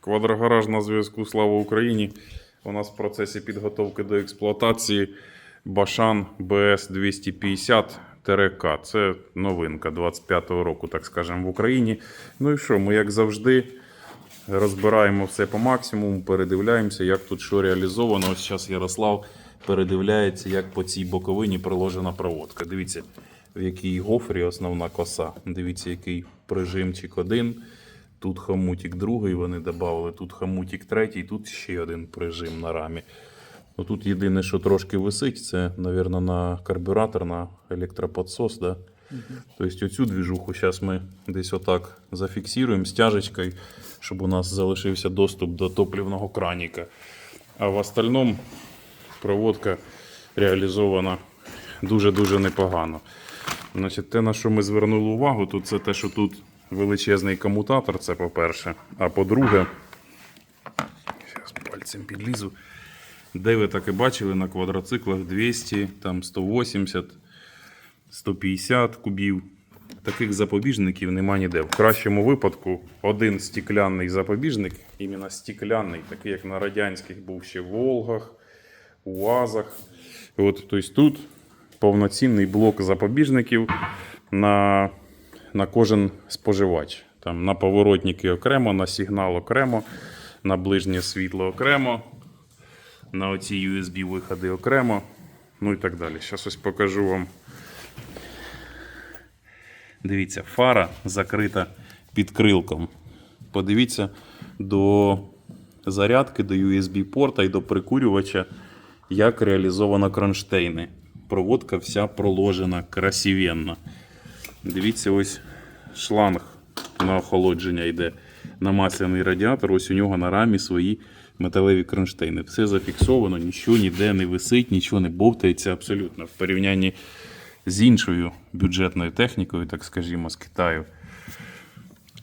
Квадрогараж на зв'язку Слава Україні. У нас в процесі підготовки до експлуатації Башан БС 250 К. Це новинка 25-го року, так скажемо, в Україні. Ну і що, ми, як завжди, розбираємо все по максимуму, передивляємося, як тут що реалізовано. Ось зараз Ярослав передивляється, як по цій боковині приложена проводка. Дивіться, в якій гофрі основна коса. Дивіться, який прижимчик один. Тут хомутик другий вони додали, тут хомутик третій, тут ще один прижим на рамі. Ну, тут єдине, що трошки висить, це, мабуть, на карбюратор, на електроподсос. Да? Тобто оцю двіжуху зараз ми десь отак зафіксуємо стяжечкою, щоб у нас залишився доступ до топливного краніка. А в остальному проводка реалізована дуже-дуже непогано. Значить, те, на що ми звернули увагу, то це те, що тут величезний комутатор, це по-перше. А по-друге, зараз пальцем підлізу. Де ви так і бачили на квадроциклах 200, там 180, 150 кубів. Таких запобіжників нема ніде. В кращому випадку один стікляний запобіжник, іменно стікляний, такий як на радянських був ще в Волгах, УАЗах. От, тобто тут повноцінний блок запобіжників на, на кожен споживач. Там на поворотники окремо, на сигнал окремо, на ближнє світло окремо, на оці USB-виходи окремо, ну і так далі. Зараз ось покажу вам. Дивіться, фара закрита під крилком. Подивіться до зарядки, до USB-порта і до прикурювача, як реалізовано кронштейни. Проводка вся проложена красивенно. Дивіться, ось шланг на охолодження йде на масляний радіатор. Ось у нього на рамі свої металеві кронштейни. Все зафіксовано, нічого ніде не висить, нічого не бовтається абсолютно. В порівнянні з іншою бюджетною технікою, так скажімо, з Китаю.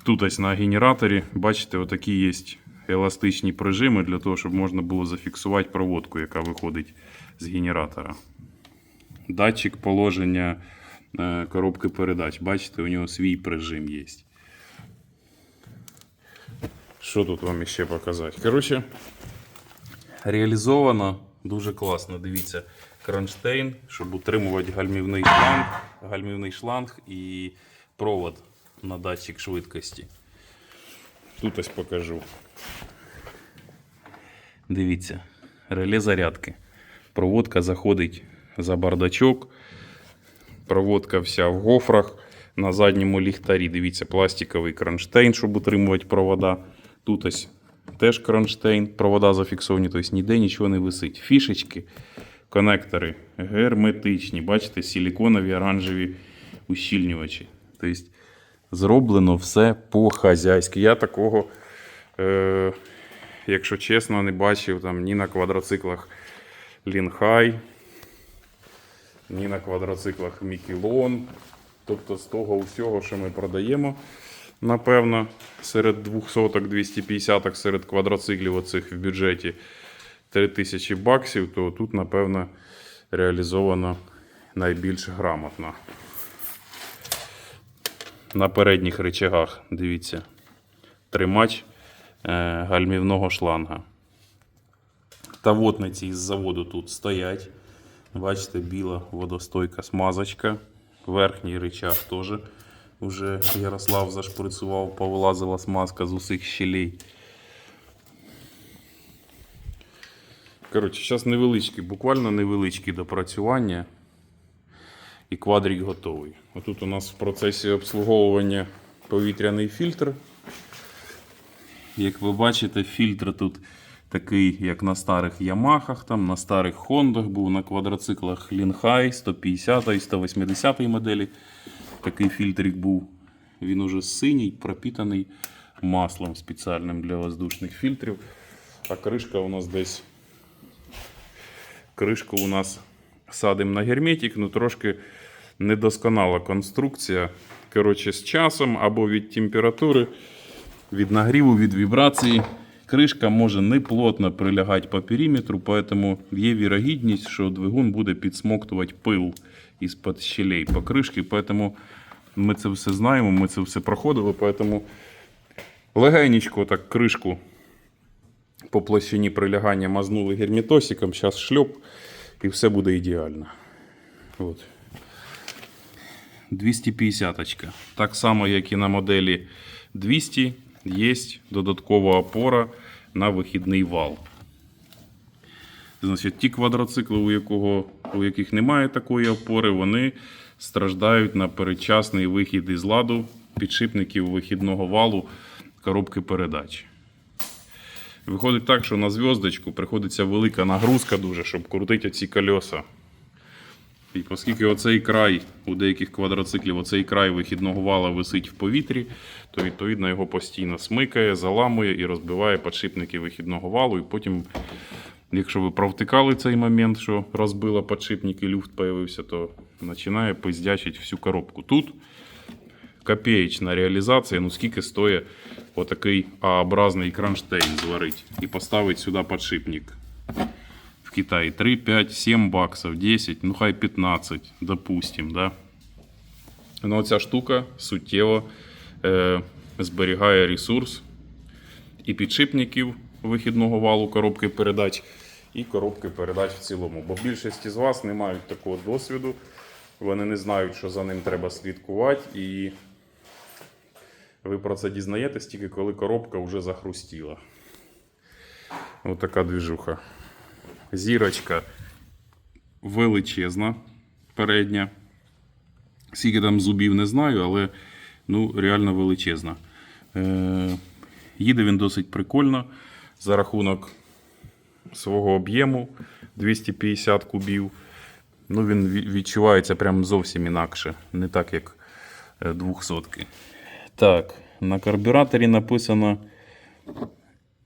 Тут ось на генераторі, бачите, отакі є еластичні прижими для того, щоб можна було зафіксувати проводку, яка виходить з генератора. Датчик положення коробки передач. Бачите, у нього свій прижим є. Що тут вам ще показати? Коротше, реалізовано дуже класно. Дивіться, кронштейн, щоб утримувати гальмівний шланг, гальмівний шланг і провод на датчик швидкості. Тут ось покажу. Дивіться, реле зарядки. Проводка заходить за бардачок. Проводка вся в гофрах. На задньому ліхтарі, дивіться, пластиковий кронштейн, щоб утримувати провода. Тут ось теж кронштейн, провода зафіксовані, тобто ніде нічого не висить. Фішечки, конектори герметичні. Бачите, силіконові оранжеві ущільнювачі. Тобто зроблено все по-хазяйськи. Я такого, е, якщо чесно, не бачив там ні на квадроциклах Лінхай, ні на квадроциклах Мікілон. Тобто з того всього, що ми продаємо, напевно, серед 200 250 серед квадроциклів оцих в бюджеті 3000 баксів, то тут, напевно, реалізовано найбільш грамотно. На передніх речагах, дивіться, тримач е, гальмівного шланга. Тавотниці із заводу тут стоять. Бачите, біла водостойка смазочка. Верхній речах теж вже Ярослав зашприцював, повилазила смазка з усіх щелей. Коротше, зараз невеличкі, буквально невеличкі допрацювання. І квадрик готовий. Отут у нас в процесі обслуговування повітряний фільтр. Як ви бачите, фільтр тут такий, як на старих Ямахах, там, на старих Хондах був, на квадроциклах Лінхай 150 і 180 моделі. Такий фільтрик був. Він уже синій, пропітаний маслом спеціальним для воздушних фільтрів. А кришка у нас десь. Кришку у нас садимо на герметик, ну трошки недосконала конструкція. Коротше, з часом або від температури, від нагріву, від вібрації. Кришка може не плотно прилягати по периметру, поэтому є вірогідність, що двигун буде підсмоктувати пил із-під щелей по кришці. Поэтому ми це все знаємо, ми це все проходили, поэтому легенечко так кришку по площині прилягання мазнули герметосиком, зараз шльоп і все буде ідеально. От. 250 -очка. Так само, як і на моделі 200, є додаткова опора на вихідний вал. Значить, ті квадроцикли, у, якого, у яких немає такої опори, вони страждають на передчасний вихід із ладу підшипників вихідного валу коробки передач. Виходить так, що на зв'язочку приходиться велика нагрузка дуже, щоб крутити ці кольоса. І оскільки оцей край у деяких квадроциклів, оцей край вихідного вала висить в повітрі, то відповідно його постійно смикає, заламує і розбиває підшипники вихідного валу. І потім, якщо ви провтикали цей момент, що розбило підшипник і люфт появився, то починає пиздячити всю коробку. Тут копеечна реалізація, ну скільки стоїть отакий А-образний кронштейн зварить і поставить сюди підшипник. В 3, 5, 7 баксов, 10, ну хай 15, допустим, да. Ну, ця штука суттєво е, зберігає ресурс і підшипників вихідного валу коробки передач, і коробки передач в цілому. Бо більшість із вас не мають такого досвіду, вони не знають, що за ним треба слідкувати, і ви про це дізнаєтесь тільки коли коробка вже захрустіла. Ось така двіжуха. Зірочка величезна, передня. Скільки там зубів не знаю, але ну, реально величезна. Е, їде він досить прикольно за рахунок свого об'єму 250 кубів. Ну, він відчувається прям зовсім інакше, не так як е, 200. Так, на карбюраторі написано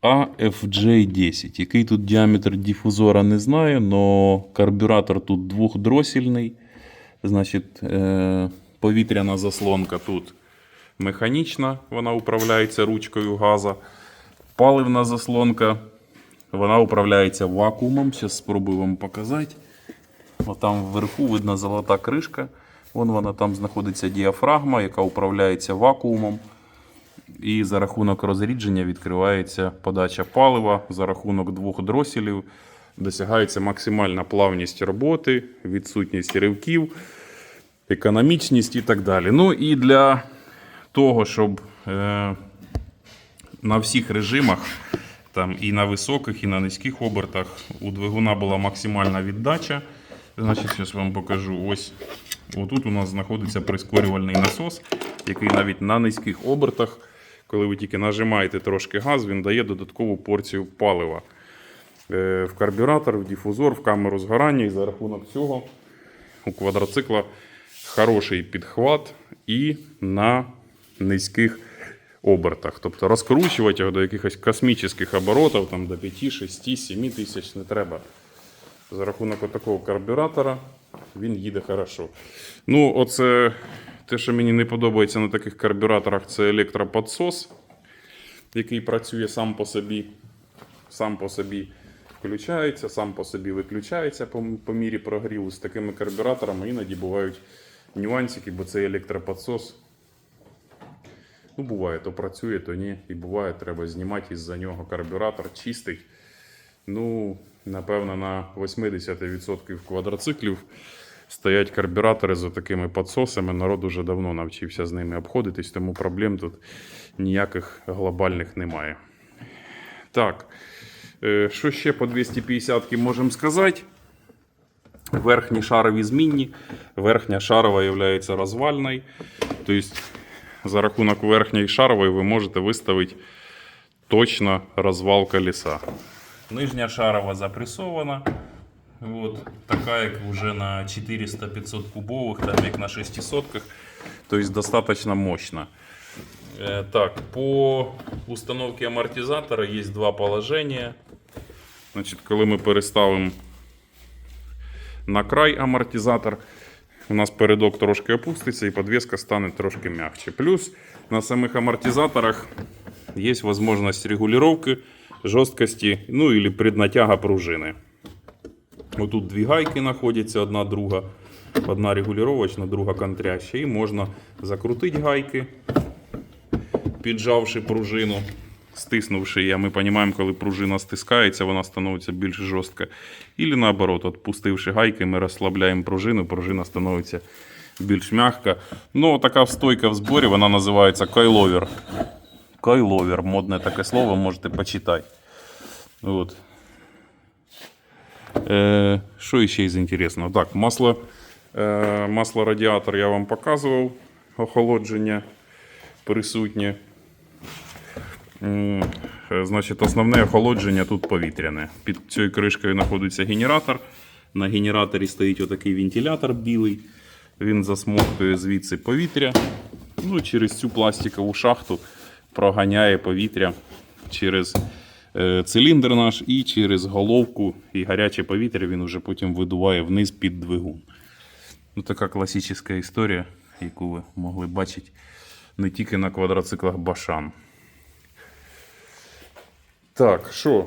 AFJ10. Який тут діаметр дифузора, не знаю, але карбюратор тут двохдросільний. Значить, е, повітряна заслонка тут механічна, вона управляється ручкою газа. Паливна заслонка, вона управляється вакуумом. Зараз спробую вам показати. Отам вверху видно золота кришка. Вон вона там знаходиться діафрагма, яка управляється вакуумом. І за рахунок розрідження відкривається подача палива. За рахунок двох дросілів досягається максимальна плавність роботи, відсутність ривків, економічність і так далі. Ну і для того, щоб е, на всіх режимах, там і на високих, і на низьких обертах у двигуна була максимальна віддача. Значить, зараз вам покажу. Ось отут у нас знаходиться прискорювальний насос, який навіть на низьких обертах, коли ви тільки нажимаєте трошки газ, він дає додаткову порцію палива Е, в карбюратор, в дифузор, в камеру згорання. І за рахунок цього у квадроцикла хороший підхват і на низьких обертах. Тобто розкручувати його до якихось космічних оборотів, там до 5, 6, 7 тисяч не треба. За рахунок такого карбюратора він їде хорошо. Ну, оце те, що мені не подобається на таких карбюраторах, це електроподсос, який працює сам по собі. Сам по собі включається, сам по собі виключається по, по мірі прогріву. З такими карбюраторами іноді бувають нюансики, бо цей електроподсос. Ну, буває, то працює, то ні. І буває, треба знімати із-за нього карбюратор чистий. Ну, напевно, на 80% квадроциклів стоять карбюратори з такими підсосами. Народ уже давно навчився з ними обходитись, тому проблем тут ніяких глобальних немає. Так, е, що ще по 250 можемо сказати? Верхні шарові змінні. Верхня шарова є розвальною. Тобто, за рахунок верхньої шарової ви можете виставити точно розвал колеса. Нижня шарова запресована. От, така, як вже на 400-500 кубових, там як на 600 Тобто достаточно мощно. Е, Так, по установці амортизатора є два положення. Значить, коли ми переставимо на край амортизатор, у нас передок трошки опуститься і подвеска стане трошки м'якше. Плюс на самих амортизаторах є можливість регулювання жорсткості, ну или преднатяга пружини. Отут дві гайки знаходяться, одна друга. Одна регулювачна, друга контряща. І можна закрутити гайки, піджавши пружину стиснувши її, ми розуміємо, коли пружина стискається, вона становиться більш жорстка. Ілі наоборот, відпустивши гайки, ми розслабляємо пружину, пружина становиться більш м'яка. Ну, така стойка в зборі, вона називається кайловер. Кайловер, модне таке слово, можете почитати. От. Е, що ще із інтересного? Так, масло, е, масло радіатор я вам показував, охолодження присутнє. Е, Значить, основне охолодження тут повітряне. Під цією кришкою знаходиться генератор. На генераторі стоїть отакий вентилятор білий. Він засмоктує звідси повітря. Ну, через цю пластикову шахту проганяє повітря через циліндр наш і через головку і гаряче повітря він вже потім видуває вниз під двигун. Ну, така класична історія, яку ви могли бачити не тільки на квадроциклах Башан. Так, що?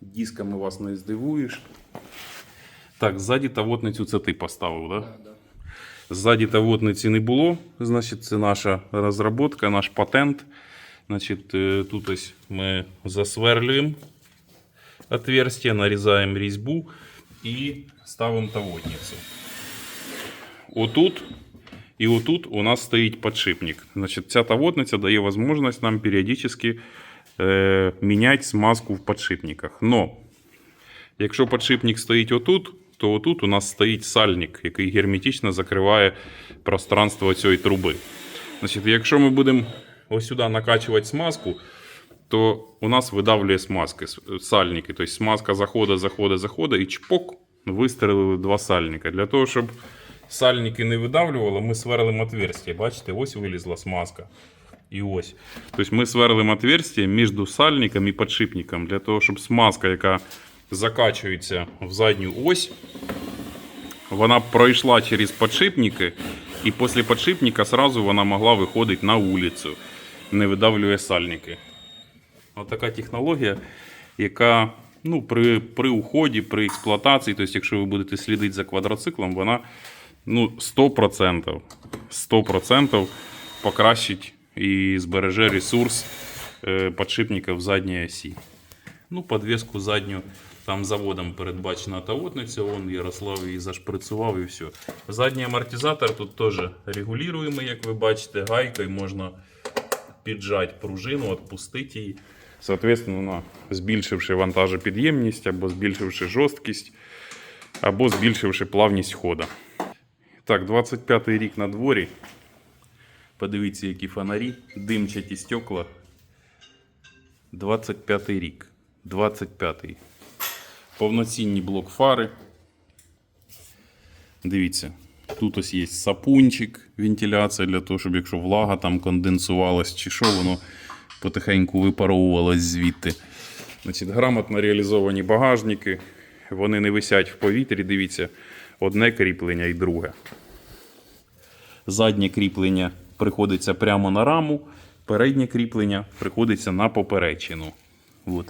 Дисками вас не здивуєш. Так, ззаді тавотницю це ти поставив, так? Да? Ззаді тавотниці не було. Значить, це наша розробка, наш патент. Значить, е, тут ось ми засверлюємо отверстие, нарізаємо різьбу і ставимо тавотницю. Отут і отут у нас стоїть подшипник. Значить, ця тавотниця дає можливість нам періодично е, міняти смазку в подшипниках. Но якщо подшипник стоїть отут, то отут у нас стоїть сальник, який герметично закриває пространство цієї труби. Значить, якщо ми будемо ось сюди накачувати смазку, то у нас видавлює смазки, с- сальники. Тобто смазка заходить, заходить, заходить і чпок, вистрелили два сальника. Для того, щоб сальники не видавлювало, ми сверлимо отверстие. Бачите, ось вилізла смазка. І ось. Тобто ми сверлимо отверстие між сальником і подшипником, для того, щоб смазка, яка закачується в задню ось, вона пройшла через подшипники, і після подшипника сразу вона могла виходити на вулицю, Не видавлює сальники. Отака технологія, яка ну, при, при уході, при експлуатації, тобто, якщо ви будете слідити за квадроциклом, вона ну, 100%, 100% покращить і збереже ресурс е, подшипника в задній осі. Ну, подвеску задню там заводом передбачена тавотниця, он Ярослав її зашприцював і все. Задній амортизатор тут теж регулюємий, як ви бачите, гайкою можна піджати пружину, відпустити її. Соответственно, збільшивши вантажопідємність, або збільшивши жорсткість, або збільшивши плавність хода. Так, 25-й рік на дворі. Подивіться, які фонарі, димчаті стекла. 25-й рік. 25-й. Повноцінні блок-фари. Дивіться, тут ось є сапунчик, вентиляція для того, щоб якщо влага там конденсувалась чи що, воно потихеньку випаровувалось звідти. Значить, грамотно реалізовані багажники. Вони не висять в повітрі. Дивіться, одне кріплення і друге. Заднє кріплення приходиться прямо на раму, переднє кріплення приходиться на поперечину. От.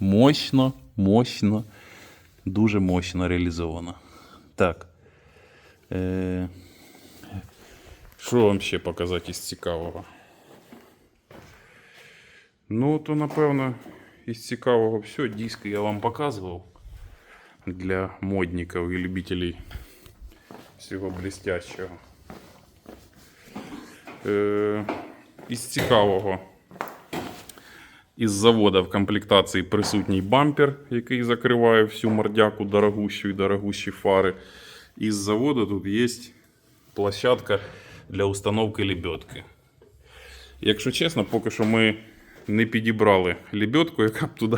Мощно, мощно, дуже мощно реалізовано. Так. Е... Що вам ще показати із цікавого? Ну, то напевно, із цікавого все. Диски я вам показував для модників і любителей всього блестящого. Е, із цікавого. Із завода в комплектації присутній бампер, який закриває всю мордяку дорогущу і дорогущі фари. Із заводу тут є площадка для установки лебедки. Якщо чесно, поки що ми не підібрали лебедку, яка б туди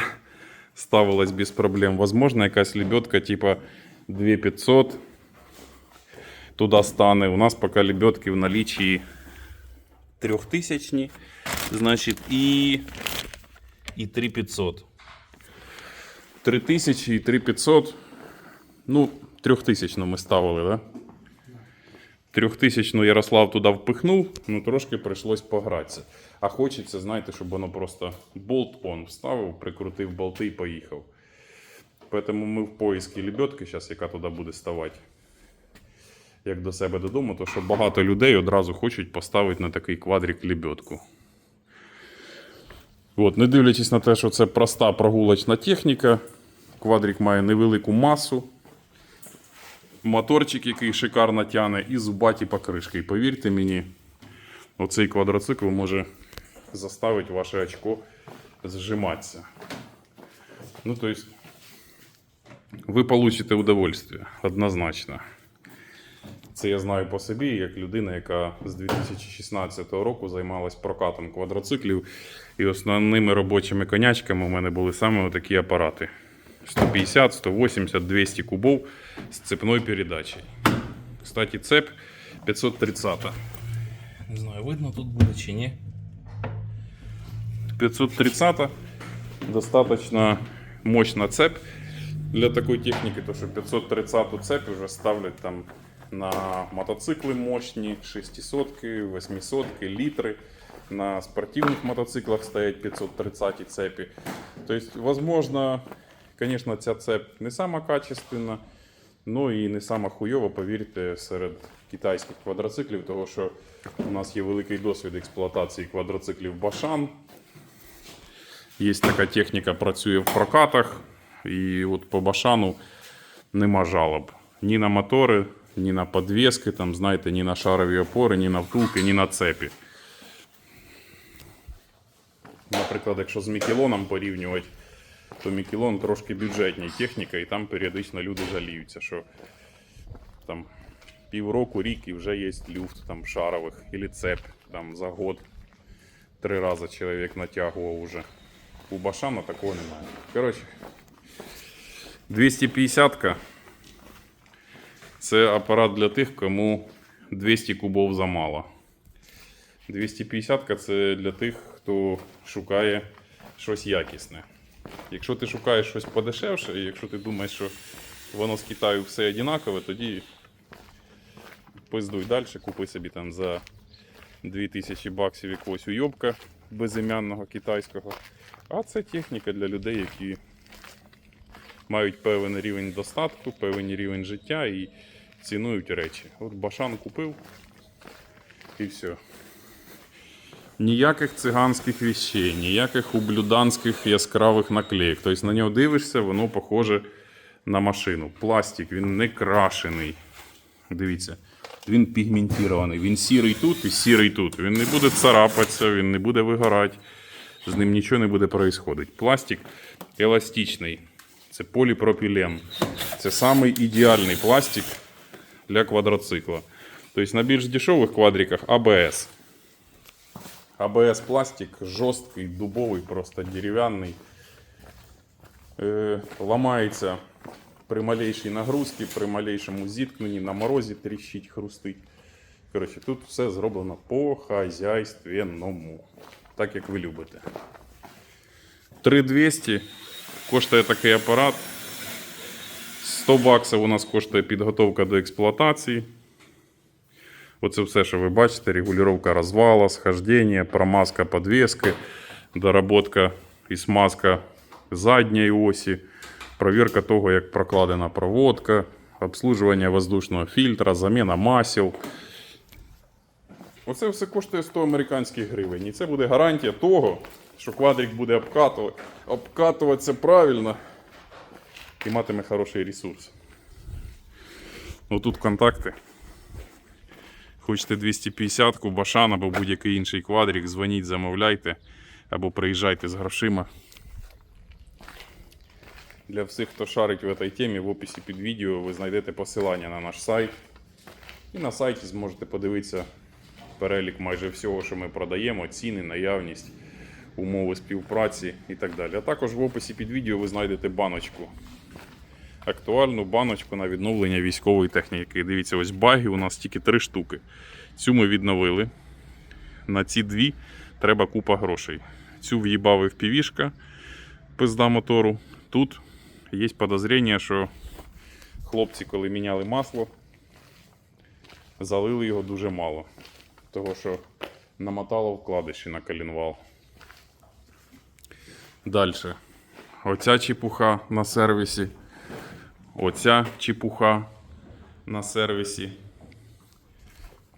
ставилась без проблем. Возможно, якась лебедка типа 2500 туди стане. У нас поки лебедки в налічі трьохтисячні, значить, і, і 3500. 3000 і 3500. Ну, трьохтисячну ми ставили, да? Трьохтисячну Ярослав туди впихнув, ну трошки прийшлось погратися. А хочеться, знаєте, щоб воно просто болт-он вставив, прикрутив болти і поїхав. Тому ми в поискі лебедки, зараз, яка туди буде ставати, як до себе додому, то що багато людей одразу хочуть поставити на такий квадрик лебедку. От, не дивлячись на те, що це проста прогулочна техніка, квадрик має невелику масу, моторчик, який шикарно тяне, і зубаті покришки. І повірте мені, оцей квадроцикл може заставити ваше очко зжиматися. Ну, то есть, ви получите удовольствие, однозначно. Це я знаю по собі, як людина, яка з 2016 року займалась прокатом квадроциклів. І основними робочими конячками у мене були саме такі апарати: 150, 180, 200 кубов з цепною передачею. Кстати, цеп 530. Не знаю, видно тут буде чи ні. 530 достаточно мощна цепь для такой техники, то что 530 цепь уже ставлять там на мотоциклы мощні, 600 800 литры. На спортивных мотоциклах стоять 530 цепи. То есть, возможно, конечно, ця цепь не сама качественна, ну і не сама хуйова, повірте, серед китайських квадроциклів, того що у нас є великий досвід експлуатації квадроциклів Башан. Є така техніка, працює в прокатах, і от по Башану нема жалоб. Ні на мотори, ні на подвески, там, знаєте, ні на шарові опори, ні на втулки, ні на цепі. Наприклад, якщо з Мікелоном порівнювати, то Мікелон трошки бюджетній техніка, і там періодично люди жаліються, що там півроку, рік і вже є люфт там, шарових, або цеп там, за год. Три рази чоловік натягував уже. У Башана такого немає. Коротше, 250-ка це апарат для тих, кому 200 кубов замало. 250-ка це для тих, хто шукає щось якісне. Якщо ти шукаєш щось подешевше, і якщо ти думаєш, що воно з Китаю все однакове, тоді пиздуй далі, купи собі там за 2000 баксів якогось уйобка безім'янного китайського. А це техніка для людей, які мають певний рівень достатку, певний рівень життя і цінують речі. От Башан купив і все. Ніяких циганських вещей, ніяких ублюданських яскравих наклеїк. Тобто на нього дивишся, воно похоже на машину. Пластик, він не крашений. Дивіться, він пігментований. Він сірий тут і сірий тут. Він не буде царапатися, він не буде вигорати. З ним нічого не буде происходити. Пластик еластичний. Це поліпропілен. Це самий ідеальний пластик для квадроцикла. Тобто на більш дешевих квадриках АБС. АБС пластик жорсткий, дубовий, просто дерев'яний. Е, ламається при малейшій нагрузці, при малейшому зіткненні, на морозі тріщить, хрустить. Коротше, тут все зроблено по хазяйственному, так як ви любите. 3200 коштує такий апарат. 100 баксів у нас коштує підготовка до експлуатації. Оце все, що ви бачите: регулювання розвала, схождення, промазка подвески, доработка і смазка задньої осі, провірка того, як прокладена проводка, обслуживання воздушного фільтра, заміна масел. Оце все коштує 100 американських гривень. І це буде гарантія того, що квадрик буде обкатувати, обкатуватися правильно і матиме хороший ресурс. Отут контакти. Хочете 250-ку, Башан або будь-який інший квадрик, дзвоніть, замовляйте або приїжджайте з грошима. Для всіх, хто шарить в цій темі, в описі під відео ви знайдете посилання на наш сайт. І на сайті зможете подивитися перелік майже всього, що ми продаємо, ціни, наявність, умови співпраці і так далі. А також в описі під відео ви знайдете баночку. Актуальну баночку на відновлення військової техніки. Дивіться, ось баги у нас тільки три штуки. Цю ми відновили. На ці дві треба купа грошей. Цю в'їбав впівішка пизда мотору. Тут є подозріння, що хлопці, коли міняли масло, залили його дуже мало. Того, що намотало вкладиші на колінвал. Далі. Оця чепуха на сервісі. Оця чепуха на сервісі.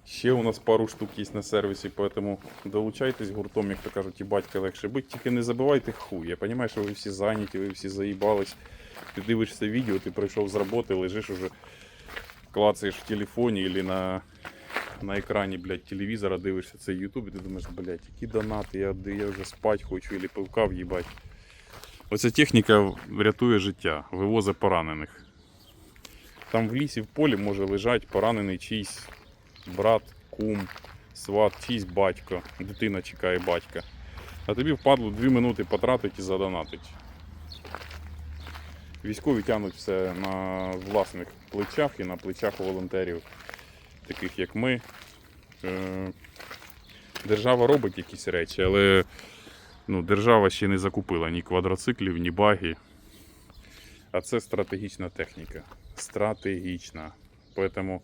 Ще у нас пару штук є на сервісі, поэтому долучайтесь гуртом, як то кажуть, і батька легше бить. Тільки не забивайте хуй. Я розумію, що ви всі зайняті, ви всі заїбались. Ти дивишся відео, ти прийшов з роботи, лежиш уже, клацаєш в телефоні або на, на екрані, блядь, телевізора, дивишся цей Ютуб, і ти думаєш, блядь, які донати, я, я вже спать хочу, або пивка в'їбать. Оця техніка рятує життя, вивозить поранених. Там в лісі, в полі може лежати поранений чийсь брат, кум, сват, чийсь батько, дитина чекає батька. А тобі впадло 2 минути потратити і задонатить. Військові тягнуть все на власних плечах і на плечах волонтерів, таких як ми. Е, Держава робить якісь речі, але ну, держава ще не закупила ні квадроциклів, ні баги. А це стратегічна техніка. Стратегічна. Тому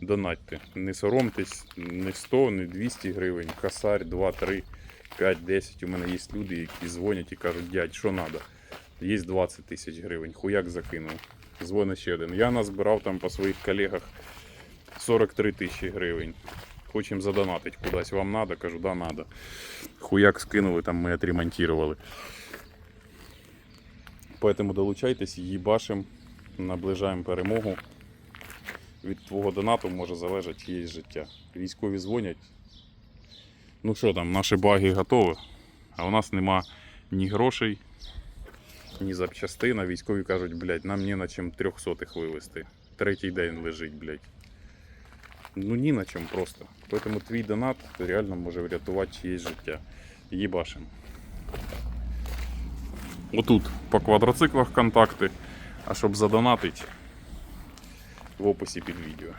донатьте. Не соромтесь, не 100, не 200 гривень, косарь 2, 3, 5, 10. У мене є люди, які дзвонять і кажуть, дядь, що треба? Є 20 тисяч гривень, хуяк закинув. Дзвонить ще один. Я назбирав там по своїх колегах 43 тисячі гривень. Хочемо задонатити кудись. Вам треба? Кажу, да, треба. Хуяк скинули, там ми отремонтували. Поэтому долучайтесь, їбашим, наближаємо перемогу. Від твого донату може залежати чиєсь життя. Військові дзвонять. Ну що там, наші баги готові, а у нас нема ні грошей, ні запчастин. А військові кажуть, блядь, нам ні на чим трьохсотих вивезти. Третій день лежить, блядь. Ну ні на чим просто. Тому твій донат реально може врятувати чиєсь життя. Їбашим. Отут по квадроциклах контакти. А щоб задонатити, в описі під відео.